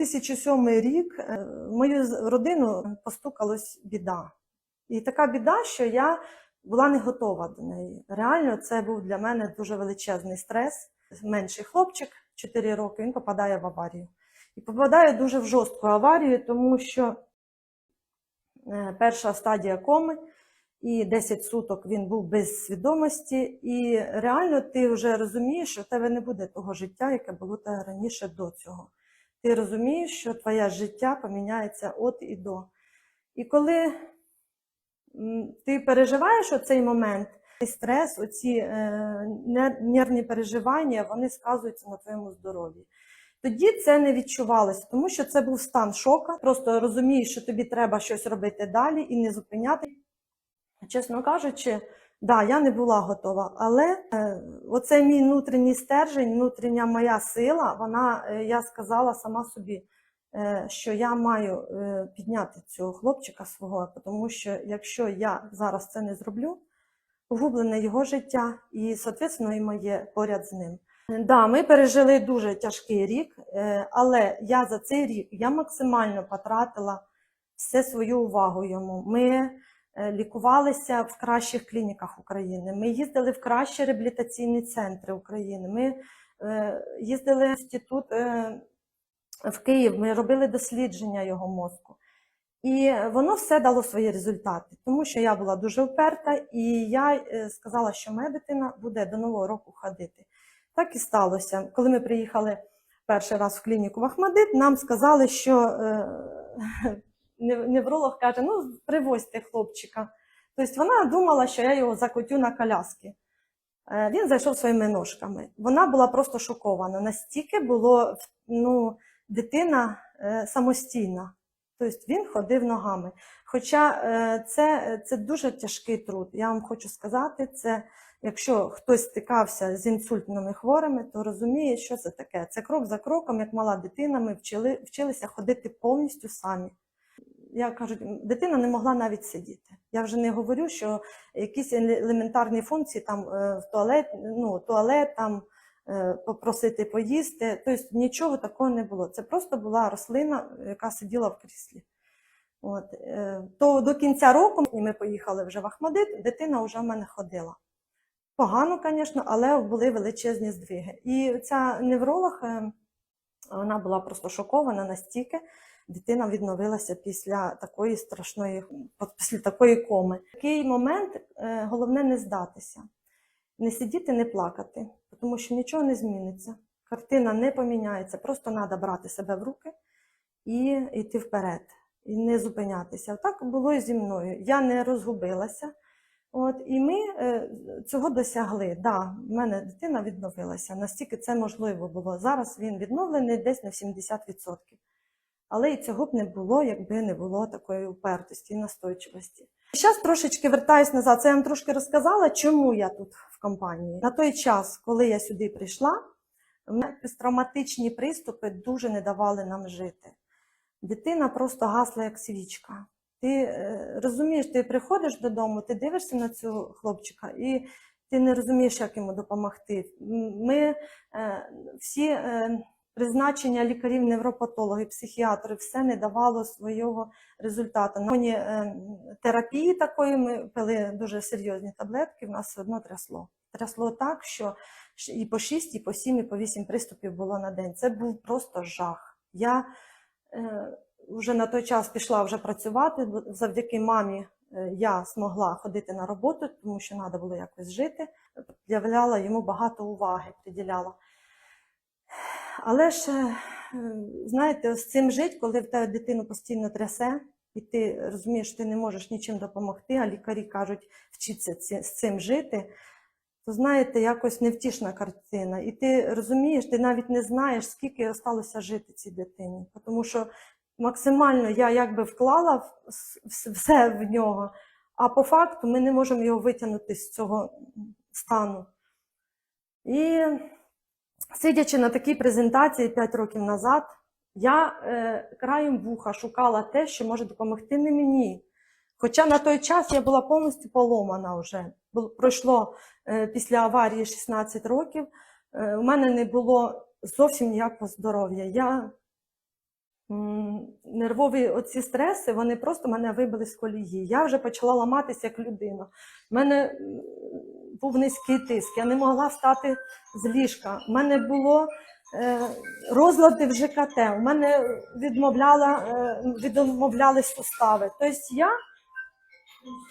2007 рік е, в мою родину постукалась біда. І така біда, що я була не готова до неї. Реально, це був для мене дуже величезний стрес. Менший хлопчик, 4 роки, він попадає в аварію. І попадає дуже в жорстку аварію, тому що е, перша стадія коми, і 10 суток він був без свідомості. І реально ти вже розумієш, що в тебе не буде того життя, яке було раніше до цього. Ти розумієш, що твоє життя поміняється от і до. І коли ти переживаєш оцей момент, цей стрес, оці е, нервні переживання, вони сказуються на твоєму здоров'ї. Тоді це не відчувалося, тому що це був стан шока. Просто розумієш, що тобі треба щось робити далі і не зупиняти. Чесно кажучи, да, я не була готова, але е, оцей мій внутрішній стержень, внутрішня моя сила, вона, е, я сказала сама собі, е, що я маю е, підняти цього хлопчика свого, тому що якщо я зараз це не зроблю, погублене його життя і, соответственно, і моє поряд з ним. Да, ми пережили дуже тяжкий рік, е, але я за цей рік я максимально потратила все свою увагу йому. Ми лікувалися в кращих клініках України. Ми їздили в кращі реабілітаційні центри України. Ми е, їздили в інститут е, в Київ, ми робили дослідження його мозку. І воно все дало свої результати, тому що я була дуже вперта, і я е, сказала, що моя дитина буде до нового року ходити. Так і сталося. Коли ми приїхали перший раз в клініку в Ахмадит, нам сказали, що е, невролог каже: ну, привозьте хлопчика. Тобто вона думала, що я його закотю на коляски. Е, Він зайшов своїми ножками. Вона була просто шокована. Настільки було ну, дитина е, самостійна. Тобто він ходив ногами. Хоча е, це, це дуже тяжкий труд. Я вам хочу сказати, це якщо хтось стикався з інсультними хворими, то розуміє, що це таке. Це крок за кроком, як мала дитина, ми вчили, вчилися ходити повністю самі. Я кажу, дитина не могла навіть сидіти. Я вже не говорю, що якісь елементарні функції там е, в туалет, ну, туалет там е, попросити поїсти. Тобто нічого такого не було. Це просто була рослина, яка сиділа в кріслі. От, е, то до кінця року ми поїхали вже в Ахмадит, дитина вже в мене ходила. Погано, звісно, але були величезні здвиги. І ця невролог, вона була просто шокована настільки, дитина відновилася після такої страшної, після такої коми. Такий момент е, головне не здатися, не сидіти, не плакати, тому що нічого не зміниться. Картина не поміняється, просто треба брати себе в руки і йти вперед, і не зупинятися. Так було і зі мною. Я не розгубилася. От, і ми е, цього досягли. Да, в мене дитина відновилася, настільки це можливо було. Зараз він відновлений десь на 70%. Але і цього б не було, якби не було такої упертості і настойчивості. Зараз трошечки вертаюсь назад. Це я вам трошки розказала, чому я тут в компанії. На той час, коли я сюди прийшла, в мене травматичні приступи дуже не давали нам жити. Дитина просто гасла як свічка. Ти е, розумієш, ти приходиш додому, ти дивишся на цього хлопчика, і ти не розумієш, як йому допомогти. Ми е, всі е, призначення лікарів, невропатологів, психіатрів, все не давало свого результату. На фоні е, терапії такої ми пили дуже серйозні таблетки, в нас все одно трясло. Трясло так, що і по 6, і по 7, і по 8 приступів було на день. Це був просто жах. Я е, вже на той час пішла вже працювати. Завдяки мамі е, я змогла ходити на роботу, тому що треба було якось жити. Приділяла йому багато уваги, приділяла. Але ж, е, знаєте, з цим жити, коли в тебе дитину постійно трясе, і ти розумієш, що ти не можеш нічим допомогти, а лікарі кажуть, вчиться з цим жити, то знаєте, якось невтішна картина. І ти розумієш, ти навіть не знаєш, скільки осталося жити цій дитині. Тому що максимально я якби вклала все в нього, а по факту ми не можемо його витягнути з цього стану. І сидячи на такій презентації 5 років назад, я е, краєм вуха шукала те, що може допомогти не мені. Хоча на той час я була повністю поломана вже. Пройшло е, після аварії 16 років. Е, у мене не було зовсім ніякого здоров'я. Я нервові оці стреси, вони просто мене вибили з колії. Я вже почала ламатися як людина. Мене був низький тиск, я не могла встати з ліжка. У мене було е, розлади в ЖКТ, у мене відмовляла, е, відмовляли сустави. Тобто я,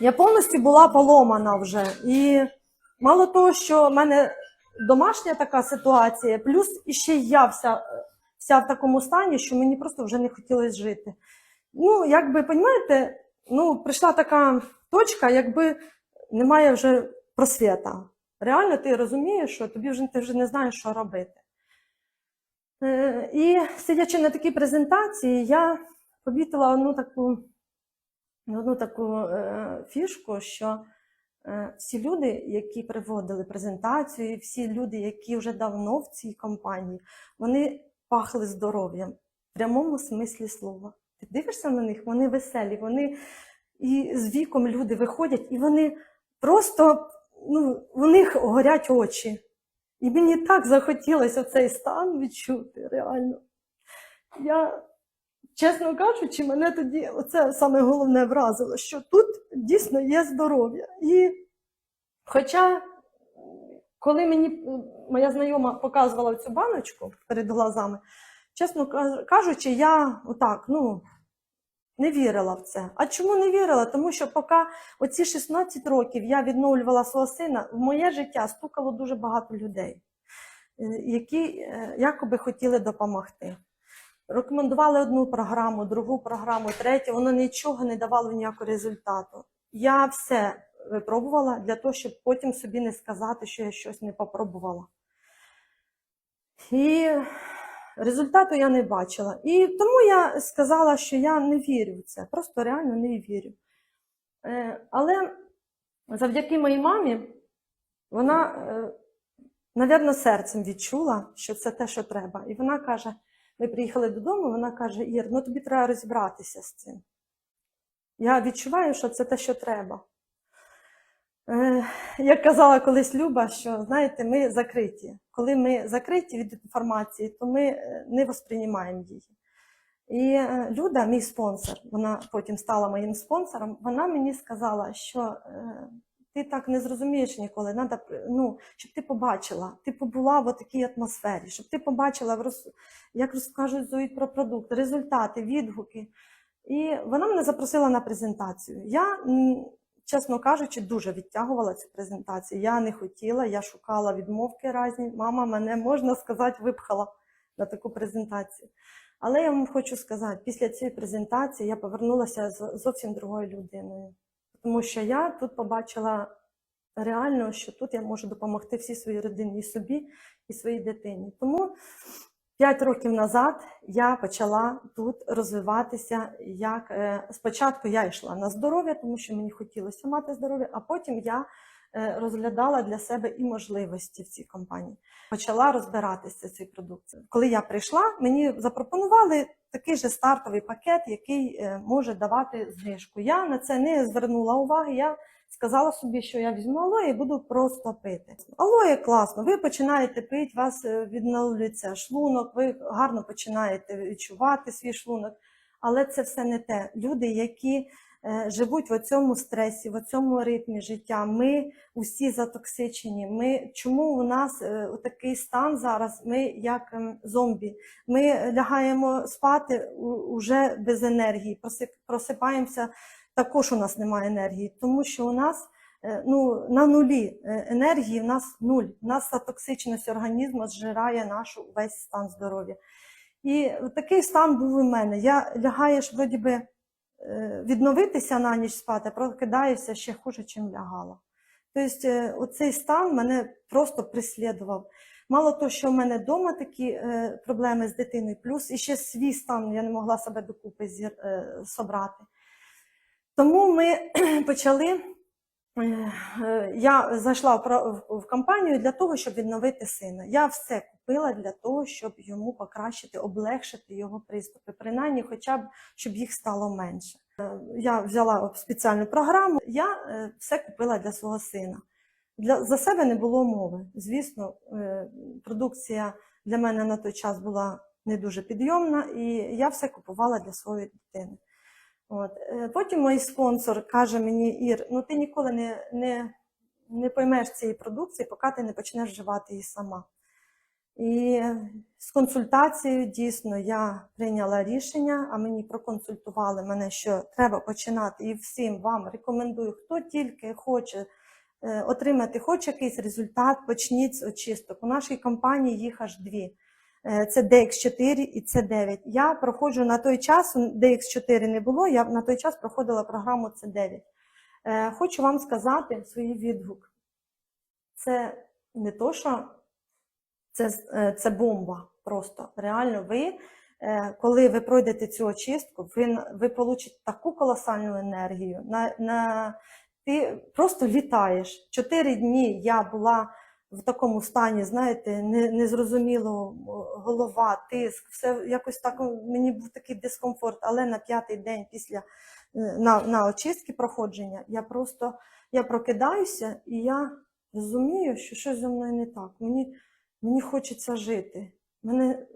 я повністю була поломана вже. І мало того, що в мене домашня така ситуація, плюс іще й я вся, вся в такому стані, що мені просто вже не хотілося жити. Ну, якби, розумієте, ну, прийшла така точка, якби немає вже просвіта. Реально ти розумієш, що тобі вже ти вже не знаєш, що робити. Е, І сидячи на такій презентації, я помітила одну таку, одну таку е, фішку, що е, всі люди, які приводили презентацію, всі люди, які вже давно в цій компанії, вони пахли здоров'ям в прямому смислі слова. Ти дивишся на них, вони веселі, вони і з віком люди виходять, і вони просто ну, у них горять очі. І мені так захотілося цей стан відчути реально. Я, чесно кажучи, мене тоді оце саме головне вразило, що тут дійсно є здоров'я. І хоча, коли мені моя знайома показувала цю баночку перед глазами, чесно кажучи, я отак, ну, не вірила в це. А чому не вірила? Тому що поки оці 16 років я відновлювала свого сина, в моє життя стукало дуже багато людей, е, які е, якоби хотіли допомогти. Рекомендували одну програму, другу програму, третю, воно нічого не давало ніякого результату. Я все випробувала для того, щоб потім собі не сказати, що я щось не попробувала. І результату я не бачила. І тому я сказала, що я не вірю в це, просто реально не вірю. Е, Але завдяки моїй мамі, вона, е, навірно, серцем відчула, що це те, що треба. І вона каже: ми приїхали додому, вона каже: Ір, ну тобі треба розібратися з цим. Я відчуваю, що це те, що треба. Е, Як казала колись Люба, що знаєте, ми закриті. Коли ми закриті від інформації, то ми е, не восприймаємо її. І е, Люда, мій спонсор, вона потім стала моїм спонсором, вона мені сказала, що ти так не зрозумієш ніколи, надо, ну, щоб ти побачила, ти побула в такій атмосфері, щоб ти побачила, як розкажуть про продукт, результати, відгуки. І вона мене запросила на презентацію. Я, чесно кажучи, дуже відтягувала цю презентацію. Я не хотіла, я шукала відмовки різні. Мама мене, можна сказати, випхала на таку презентацію. Але я вам хочу сказати, після цієї презентації я повернулася з зовсім другою людиною. Тому що я тут побачила реально, що тут я можу допомогти всій своїй родині і собі, і своїй дитині. Тому П'ять років назад я почала тут розвиватися. Як е, спочатку я йшла на здоров'я, тому що мені хотілося мати здоров'я, а потім я е, розглядала для себе і можливості в цій компанії. Почала розбиратися цією продукцією. Коли я прийшла, мені запропонували такий же стартовий пакет, який е, може давати знижку. Я на це не звернула уваги. Я сказала собі, що я візьму алоє і буду просто пити. Алоє класно, ви починаєте пити, вас е, відновлюється шлунок, ви гарно починаєте відчувати свій шлунок. Але це все не те. Люди, які е, живуть в цьому стресі, в цьому ритмі життя, ми усі затоксичені. Ми, чому у нас е, такий стан зараз? Ми як ем, зомбі. Ми лягаємо спати уже без енергії, просип- просипаємося також у нас немає енергії, тому що у нас е, ну, на нулі е, енергії, у нас нуль. У нас токсичність організму зжирає наш весь стан здоров'я. І такий стан був у мене. Я лягаєш, вроді би, е, відновитися на ніч спати, прокидаюся ще хуже, чим лягала. Тобто, оцей стан мене просто прислідував. Мало того, що в мене вдома такі проблеми з дитиною, плюс і ще свій стан я не могла себе докупи собрати. Тому ми почали. е, Я зайшла в компанію для того, щоб відновити сина. Я все купила для того, щоб йому покращити, облегшити його приступи, принаймні, хоча б щоб їх стало менше. Е, Я взяла спеціальну програму, я е, все купила для свого сина. Для, за себе не було мови. Звісно, продукція для мене на той час була не дуже підйомна, і я все купувала для своєї дитини. От. е, Потім мій спонсор каже мені: Ір, ну ти ніколи не, не, не поймеш цієї продукції, поки ти не почнеш вживати її сама. І з консультацією дійсно я прийняла рішення, а мені проконсультували мене, що треба починати. І всім вам рекомендую, хто тільки хоче е, отримати хоч якийсь результат, почніть з очисток. У нашій компанії їх аж дві. Е, Це DX4 і C9. Я проходжу на той час, DX4 не було, я на той час проходила програму C9. Е, Хочу вам сказати свій відгук. Це не то, що це, е, це бомба просто. Реально, ви, коли ви пройдете цю очистку, ви, ви получите таку колосальну енергію. На, на, ти просто літаєш. Чотири дні я була в такому стані, знаєте, не, незрозуміло, голова, тиск, все якось так мені був такий дискомфорт. Але на п'ятий день після е, на, на очистки проходження я просто я прокидаюся і я розумію, що щось зі мною не так. Мені, мені хочеться жити. Мене, е,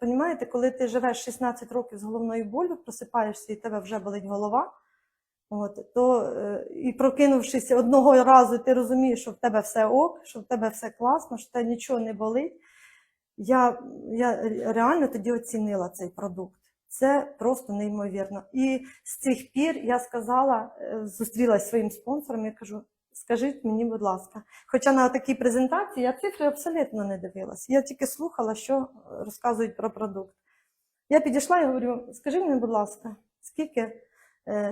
понімаєте, коли ти живеш 16 років з головною болю, просипаєшся і тебе вже болить голова. От, то е, і прокинувшись одного разу, ти розумієш, що в тебе все ок, що в тебе все класно, що в тебе нічого не болить. Я, я реально тоді оцінила цей продукт. Це просто неймовірно. І з цих пір я сказала, е, зустрілася своїм спонсором, я кажу, скажіть мені, будь ласка. Хоча на такій презентації я цифри абсолютно не дивилась. Я тільки слухала, що розказують про продукт. Я підійшла і говорю: скажіть мені, будь ласка, скільки,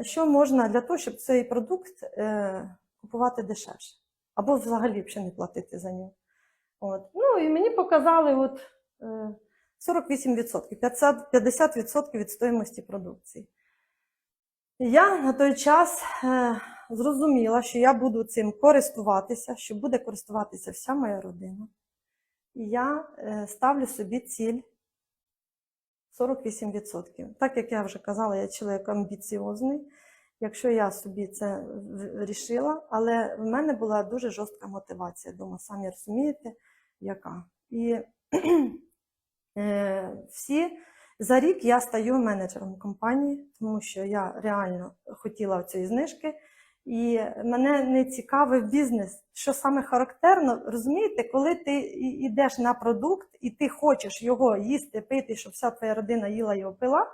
що можна для того, щоб цей продукт е, купувати дешевше? Або взагалі ще не платити за нього. От. Ну і мені показали от, е, 48%, 50%, 50% від стоїмості продукції. Я на той час е, зрозуміла, що я буду цим користуватися, що буде користуватися вся моя родина. І я е, ставлю собі ціль 48%. Так як я вже казала, я чоловік амбіціозний. Якщо я собі це вирішила, але в мене була дуже жорстка мотивація. Думаю, самі розумієте, яка. І е, всі за рік я стаю менеджером компанії, тому що я реально хотіла цієї знижки. І мене не цікавив бізнес. Що саме характерно, розумієте, коли ти йдеш на продукт і ти хочеш його їсти, пити, щоб вся твоя родина їла його пила,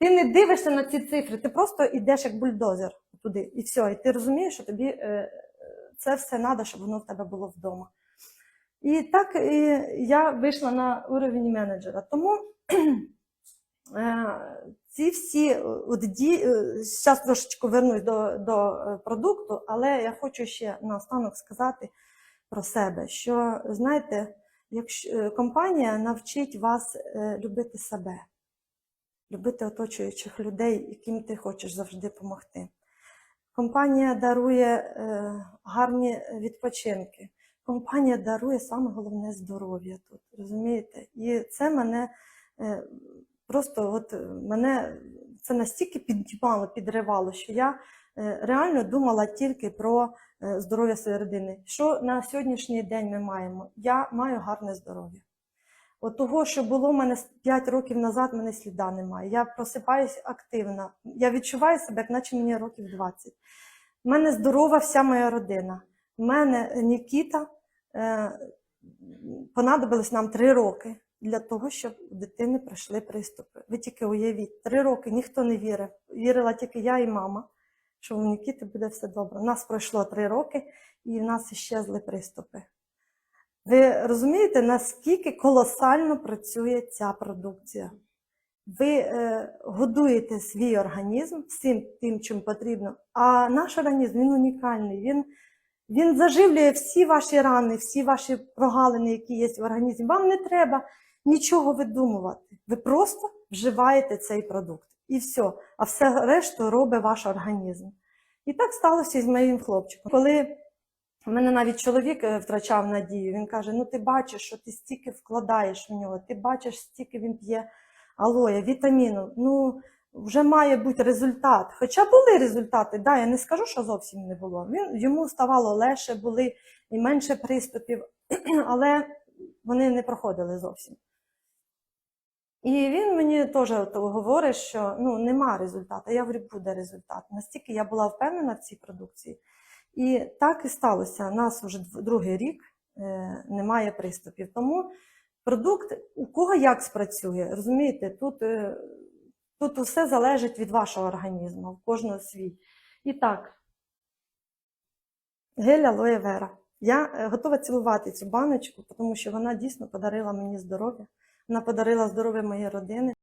ти не дивишся на ці цифри, ти просто йдеш як бульдозер туди, і все. І ти розумієш, що тобі е, це все треба, щоб воно в тебе було вдома. І так і я вийшла на уровень менеджера. Тому е, ці всі от ді... зараз трошечки вернусь до, до е, продукту, але я хочу ще наостанок сказати про себе, що знаєте, якщо е, компанія навчить вас е, любити себе, любити оточуючих людей, яким ти хочеш завжди допомогти. Компанія дарує е, гарні відпочинки. Компанія дарує саме головне здоров'я тут, розумієте? І це мене е, просто от е, мене це настільки піднімало, підривало, що я е, реально думала тільки про е, здоров'я своєї родини. Що на сьогоднішній день ми маємо? Я маю гарне здоров'я. От того, що було в мене 5 років назад, мене сліда немає. Я просипаюсь активно. Я відчуваю себе, як наче мені років 20. У мене здорова вся моя родина. У мене Нікіта понадобилось нам 3 роки для того, щоб у дитини пройшли приступи. Ви тільки уявіть, 3 роки ніхто не вірив. Вірила тільки я і мама, що у Нікіти буде все добре. У нас пройшло 3 роки, і в нас щезли приступи. Ви розумієте, наскільки колосально працює ця продукція? Ви е, годуєте свій організм всім тим, чим потрібно, а наш організм він унікальний. Він, він заживлює всі ваші рани, всі ваші прогалини, які є в організмі. Вам не треба нічого видумувати. Ви просто вживаєте цей продукт. І все. А все решту робить ваш організм. І так сталося і з моїм хлопчиком. Коли у мене навіть чоловік е, втрачав надію. Він каже: Ну, ти бачиш, що ти стільки вкладаєш в нього, ти бачиш, стільки він п'є алоя, вітаміну. Ну, вже має бути результат. Хоча були результати, да, я не скажу, що зовсім не було. Він, йому ставало легше, були і менше приступів, але вони не проходили зовсім. І він мені теж говорить, що ну, нема результату. Я говорю, буде результат. Настільки я була впевнена в цій продукції. І так і сталося. Нас вже другий рік е, немає приступів. Тому продукт у кого як спрацює, розумієте, тут, е, тут все залежить від вашого організму, в кожного свій. І так, гель алоє вера. Я е, готова цілувати цю баночку, тому що вона дійсно подарила мені здоров'я. Вона подарила здоров'я моєї родини.